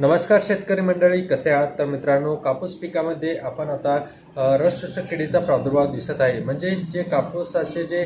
नमस्कार शेतकरी मंडळी कसे आहात? तर मित्रांनो कापूस पिकामध्ये आपण आता रसशोषक किडीचा प्रादुर्भाव दिसत आहे. म्हणजे जे कापूसाचे जे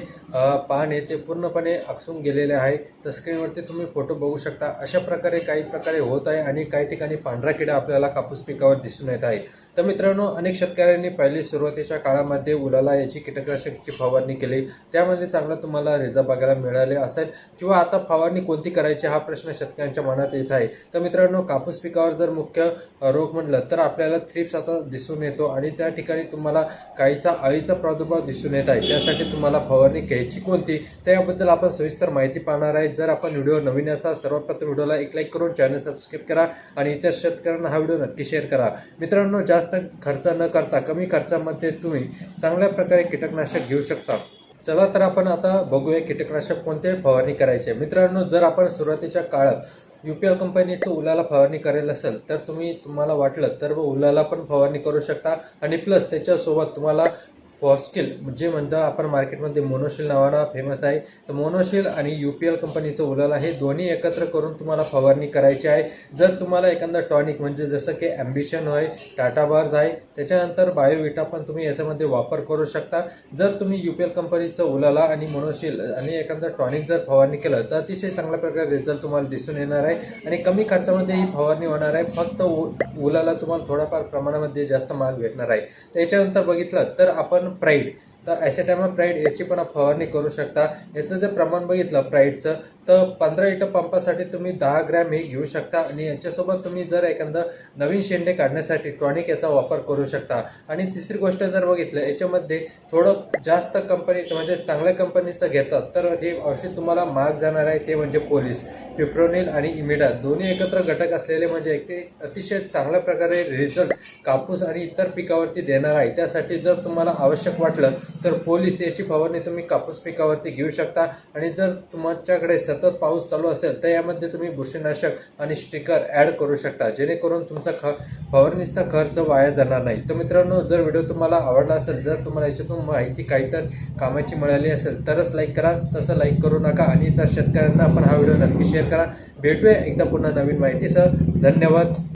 पान आहे ते पूर्णपणे आकसून गेलेले आहे. तर स्क्रीनवरती तुम्ही फोटो बघू शकता. अशा प्रकारे काही प्रकारे होत आहे आणि काही ठिकाणी पांढरा किडा आपल्याला कापूस पिकावर दिसून येत आहे. तर मित्रांनो अनेक शेतकऱ्यांनी पहिली सुरुवातीच्या काळामध्ये उलाला याची कीटकनाशकची फवारणी केली. त्यामध्ये चांगला तुम्हाला रिझल्ट बघायला मिळाले असेल किंवा आता फवारणी कोणती करायची हा प्रश्न शेतकऱ्यांच्या मनात येत आहे. तर मित्रांनो कापूस पिकावर जर मुख्य रोग म्हणलं तर आपल्याला थ्रिप्स आता दिसून येतो आणि त्या ठिकाणी तुम्हाला काहीचा अळीचा प्रादुर्भाव दिसून येत आहे. त्यासाठी तुम्हाला फवारणी घ्यायची कोणती? त्याबद्दल आपण सविस्तर माहिती पाहणार आहे. जर आपण व्हिडिओ नवीन असा सर्वप्रथम व्हिडिओला एक लाईक करून चॅनल सबस्क्राईब करा आणि इतर शेतकऱ्यांना हा व्हिडिओ नक्की शेअर करा. मित्रांनो जास्त खर्च न करता कमी खर्चामध्ये तुम्ही चांगल्या प्रकारे कीटकनाशक घेऊ शकता. चला तर आपण आता बघूया कीटकनाशक कोणते फवारणी करायचे. मित्रांनो जर आपण सुरुवातीच्या काळात यू पी एल कंपनीचं उलाला फवारणी करेल असेल तर तुम्ही तुम्हाला वाटलं तर व उलाला पण फवारणी करू शकता. आणि प्लस त्याच्यासोबत तुम्हाला फॉरस्किल जे म्हणजे आपण मार्केटमध्ये मोनोशील नावानं फेमस आहे. तर मोनोशील आणि यू पी एल कंपनीचं उलाला हे दोन्ही एकत्र करून तुम्हाला फवारणी करायची आहे. जर तुम्हाला एखादा टॉनिक म्हणजे जसं की ॲम्बिशन आहे टाटा बार्स आहे त्याच्यानंतर बायोविटा पण तुम्ही याच्यामध्ये वापर करू शकता. जर तुम्ही यू पी एल कंपनीचं उलाला आणि मोनोशील आणि एखादं टॉनिक जर फवारणी केलं तर अतिशय चांगल्या प्रकारे रिझल्ट तुम्हाला दिसून येणार आहे. आणि कमी खर्चामध्ये ही फवारणी होणार आहे. फक्त उ उलाला तुम्हाला थोड्याफार प्रमाणामध्ये जास्त माल भेटणार आहे. त्याच्यानंतर बघितलं तर आपण प्राईड तर ॲसेटामा प्राईड याची पण फवारणी करू शकता. याचं जर प्रमाण बघितलं प्राईडचं तर पंधरा लिटर पंपासाठी तुम्ही दहा ग्रॅम हे घेऊ शकता. आणि याच्यासोबत तुम्ही जर एखादं नवीन शेंडे काढण्यासाठी टॉनिक याचा वापर करू शकता. आणि तिसरी गोष्ट जर बघितलं याच्यामध्ये थोडं जास्त कंपनीचं म्हणजे चांगल्या कंपनीचं घेतात तर हे औषध तुम्हाला महाग जाणार आहे ते म्हणजे पोलीस. पिप्रोनिल आणि इमिडा दोन्ही एकत्र घटक असलेले म्हणजे एक ते अतिशय चांगल्या प्रकारे रिझल्ट कापूस आणि इतर पिकावरती देणार आहे. त्यासाठी जर तुम्हाला आवश्यक वाटलं तर पोलीस याची फवारणी तुम्ही कापूस पिकावरती घेऊ शकता. आणि जर तुमच्याकडे सतत पाऊस चालू असेल तर यामध्ये तुम्ही बुरशीनाशक आणि स्टिकर ॲड करू शकता. जेणेकरून तुमचा ख फवारणीचा खर्च वाया जाणार नाही. तर मित्रांनो जर व्हिडिओ तुम्हाला आवडला असेल जर तुम्हाला याच्यातून माहिती काहीतर कामाची मिळाली असेल तरच लाईक करा. तसं लाईक करू नका आणि इतर शेतकऱ्यांना आपण हा व्हिडिओ नक्की शेअर करा. भेटूया एकदा पुन्हा नवीन माहितीसह. धन्यवाद.